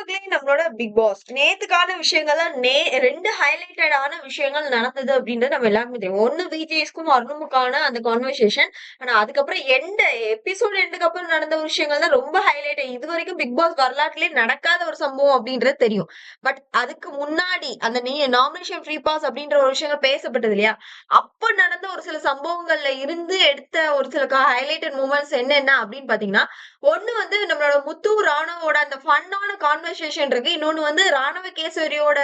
ಮಗ್ಳೇ நம்மளோட big pass நேத்துக்கான விஷயங்கள் நே ரெண்டு ஹைலைட்டட் ஆன விஷயங்கள் நடந்தது அப்படின்றது நம்ம எல்லாருக்குமே தெரியும். ஒன்னு விஜய்ஸ்க்கும் அருணுமுக்கான அந்த கான்வர்சேஷன் ஆனா அதுக்கப்புறம் எந்த எபிசோட் எண்டுக்கு அப்புறம் நடந்த விஷயங்கள் தான் ரொம்ப ஹைலைட் இது வரைக்கும் பிக் பாஸ் வரலாற்றுலயே நடக்காத ஒரு சம்பவம் அப்படின்றது தெரியும். பட் அதுக்கு முன்னாடி அந்த நீ நாமினேஷன் ஃப்ரீ பாஸ் அப்படின்ற ஒரு விஷயங்கள் பேசப்பட்டது இல்லையா? அப்ப நடந்த ஒரு சில சம்பவங்கள்ல இருந்து எடுத்த ஒரு சில ஹைலைட்டட் மூமெண்ட்ஸ் என்னென்ன அப்படின்னு பாத்தீங்கன்னா ஒண்ணு வந்து நம்மளோட முத்து ராணுவோட அந்த ஃபன்னான கான்வர்சேஷன் இருக்கு இன்னொன்னு வந்து ராணுவ கேசரியோட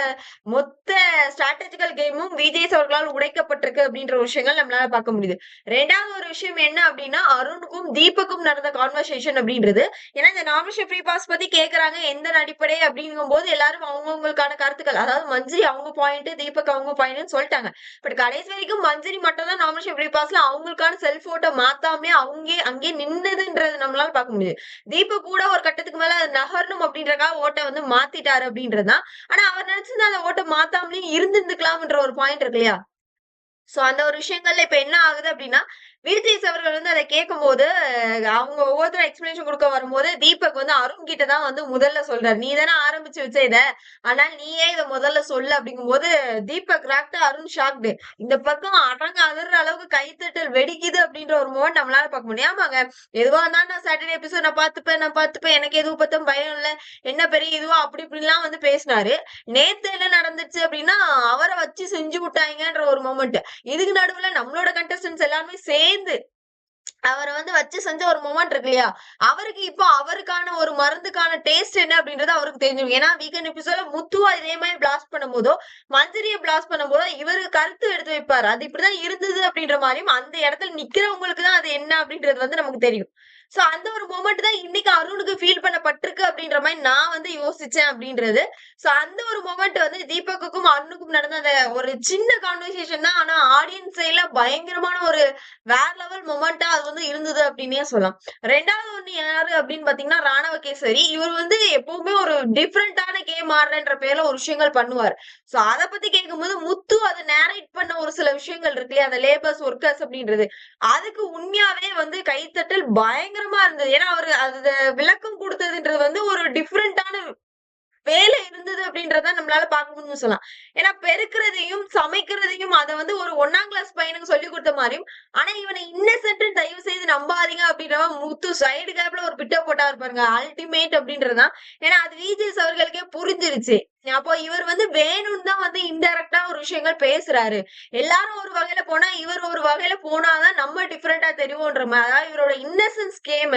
மொத்த ஸ்ட்ராட்டஜிக்கல் கேமும் விஜய் அவர்களால் உடைக்கப்பட்டிருக்கு அப்படின்ற விஷயங்கள் நம்மளால பார்க்க முடியுது. ரெண்டாவது ஒரு விஷயம் என்ன அப்படின்னா அருணுக்கும் தீபக்கும் நடந்த கான்வர்சேஷன் அப்படின்றது. ஏன்னா இந்த நாமினேஷன் ஃப்ரீ பாஸ் பத்தி கேக்குறாங்க எந்த அடிப்படை அப்படிங்கும் போது எல்லாரும் அவங்கவுங்களுக்கான கருத்துக்கள். அதாவது மஞ்சரி அவங்க பாயிண்ட் தீபக் அவங்க பாயிண்ட்னு சொல்லிட்டாங்க. பட் கடைசி வரைக்கும் மஞ்சரி மட்டும் தான் நாமினேஷன் ஃப்ரீ பாஸ்ல அவங்களுக்கான செல்ஃப் போட்டோ மாத்தாமே அவங்க அங்கே நின்னதுன்றது நம்மளால பார்க்க முடியுது. தீபக் கூட ஒரு கட்டத்துக்கு மேல நகரணும் அப்படின்றக்காக ஓட்டை வந்து மாத்திட்டாரு அப்படின்றதுதான். ஆனா அவர் நினைச்சிருந்தா அந்த ஓட்டை மாத்தாமலே இருந்திருந்துக்கலாம்ன்ற ஒரு பாயிண்ட் இருக்கு இல்லையா? சோ அந்த ஒரு விஷயங்கள்ல இப்ப என்ன ஆகுது அப்படின்னா விருத்தேஷ் அவர்கள் வந்து அதை கேட்கும் போது அவங்க ஒவ்வொருத்தரும் எக்ஸ்பிளேஷன் கொடுக்க வரும்போது தீபக் வந்து அருண் கிட்ட தான் வந்து முதல்ல சொல்றாரு. நீ தானே ஆரம்பிச்சு வச்ச இத ஆனால் நீயே இதை முதல்ல சொல்லு அப்படிங்கும் போது தீபக் ராக்டு அருண் ஷாக்டு இந்த பக்கம் அடங்க அதிர்ற அளவுக்கு கைத்தட்டல் வெடிக்குது அப்படின்ற ஒரு மூமெண்ட் நம்மளால பார்க்க முடியும். ஆமாங்க எதுவா இருந்தாலும் நான் சாட்டர்டே எபிசோட் நான் பார்த்துப்பேன் நான் பார்த்துப்பேன். எனக்கு எதுவும் பத்தும் பயம் இல்லை. என்ன பெரிய இதுவோ? அப்படி இப்படிலாம் வந்து பேசினாரு. நேத்து என்ன நடந்துச்சு அப்படின்னா அவரை வச்சு செஞ்சு விட்டாங்கன்ற ஒரு மூமெண்ட் இதுக்கு நடுவுல நம்மளோட கண்டஸ்டன்ஸ் எல்லாருமே சேர்ந்து அவரை வந்து வச்சு செஞ்ச ஒரு மூமெண்ட் இருக்கு இல்லையா? அவருக்கு இப்போ அவருக்கான ஒரு மருந்துக்கான டேஸ்ட் என்ன அப்படின்றது அவருக்கு தெரிஞ்சிடும். ஏன்னா வீக்கெண்ட் எபிசோட முத்துவா இதே மாதிரி பிளாஸ்ட் பண்ணும் போதோ மஞ்சரியை பிளாஸ்ட் பண்ணும் போதோ இவரு கருத்து எடுத்து வைப்பாரு. அது இப்படிதான் இருந்தது அப்படின்ற மாதிரியும் அந்த இடத்துல நிக்கிறவங்களுக்கு தான் அது என்ன அப்படின்றது வந்து நமக்கு தெரியும். சோ அந்த ஒரு மூமெண்ட் தான் இன்னைக்கு அருணுக்கு ஃபீல் பண்ணப்பட்டிருக்கு அப்படின்ற மாதிரி நான் வந்து யோசிச்சேன் அப்படின்றது. சோ அந்த ஒரு மூமெண்ட் வந்து தீபக்குக்கும் அருணுக்கும் நடந்த அந்த ஒரு சின்ன கான்வர்சேஷன் தான். ஆனா ஆடியன்ஸ் சைட்ல பயங்கரமான ஒரு வேற லெவல் மொமெண்டா அது வந்து இருந்தது அப்படின்னே சொல்லலாம். ரெண்டாவது ஒண்ணு யாரு அப்படின்னு பாத்தீங்கன்னா ராணவ கேசரி இவர் வந்து எப்பவுமே ஒரு டிஃப்ரெண்டான கேம் ஆடுறன்ற பேர்ல ஒரு விஷயங்கள் பண்ணுவார். சோ அத பத்தி கேட்கும்போது முத்து ஒரு சில விஷயங்கள் இருக்கு இல்லையா? அந்த லேபர்ஸ் ஒர்க்கர்ஸ் அப்படின்றது. அதுக்கு உண்மையாவே வந்து கைத்தட்டல் பயங்கரமா இருந்தது. ஏன்னா அவரு அது விளக்கம் கொடுத்ததுன்றது வந்து ஒரு டிஃப்ரெண்டான வேலை இருந்தது அப்படின்றத நம்மளால பார்க்க முடியும்னு சொல்லலாம். ஏன்னா பெருக்கிறதையும் சமைக்கிறதையும் அதை வந்து ஒரு ஒன்னாம் கிளாஸ் பையனுக்கு சொல்லி கொடுத்த மாதிரியும் ஆனா இவனை இன்னசென்ட் தயவு செய்து நம்பாதீங்க அப்படின்ற முத்து சைடு கேப்ல ஒரு பிட்ட போட்டா இருப்பாருங்க அல்டிமேட் அப்படின்றதுதான். ஏன்னா அது விஜேஸ் அவர்களுக்கே புரிஞ்சிருச்சு. அப்போ இவர் வந்து வேணும்னு தான் வந்து இன்டெரக்டா ஒரு விஷயங்கள் பேசுறாரு. எல்லாரும் ஒரு வகையில போனா இவர் ஒரு வகையில போனாதான் நம்ம டிஃப்ரெண்டா தெரியும்ன்ற மாதிரி அதாவது இவரோட இன்னசென்ஸ் கேம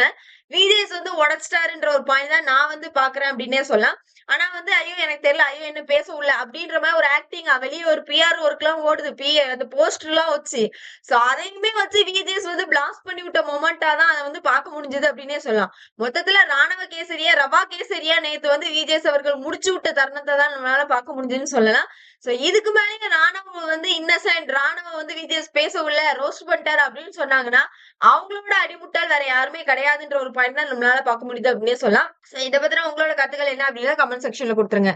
விஜேஸ் வந்து உடச்சிட்டாருன்ற ஒரு பாயிண்ட் தான் நான் வந்து பாக்குறேன் அப்படின்னே சொல்லலாம். ஆனா வந்து ஐயோ எனக்கு தெரியல ஐயோ என்ன பேச உள்ள அப்படின்ற மாதிரி ஒரு ஆக்டிங் வெளியே ஒரு பிஆர் ஒர்க் எல்லாம் ஓடுது. பி அந்த போஸ்டர் எல்லாம் வச்சு. சோ அதையுமே வச்சு விஜேஸ் வந்து பிளாஸ்ட் பண்ணி விட்ட மொமெண்டா தான் அதை வந்து பார்க்க முடிஞ்சது அப்படின்னே சொல்லலாம். மொத்தத்துல ராணுவ கேசரியா ரவா கேசரியா நேத்து வந்து விஜேஸ் அவர்கள் முடிச்சு விட்ட தருணத்தை தான் நம்மளால பார்க்க முடிஞ்சதுன்னு சொல்லலாம். சோ இதுக்கு மேலேங்க ராணுவ வந்து இன்னசென்ட் ராணுவ வந்து விஜேஸ் பேச உள்ள ரோஸ்ட் பண்ணிட்டார் அப்படின்னு சொன்னாங்கன்னா அவங்களோட அடிமுட்டால் வேற யாருமே கிடையாதுன்ற ஒரு பாயிண்ட் தான் நம்மளால பார்க்க முடியுது அப்படின்னே சொல்லலாம். சோ இதை பத்தின உங்களோட கருத்துக்கள் என்ன அப்படின்னா கமெண்ட் செக்ஷன்ல கொடுத்துருங்க.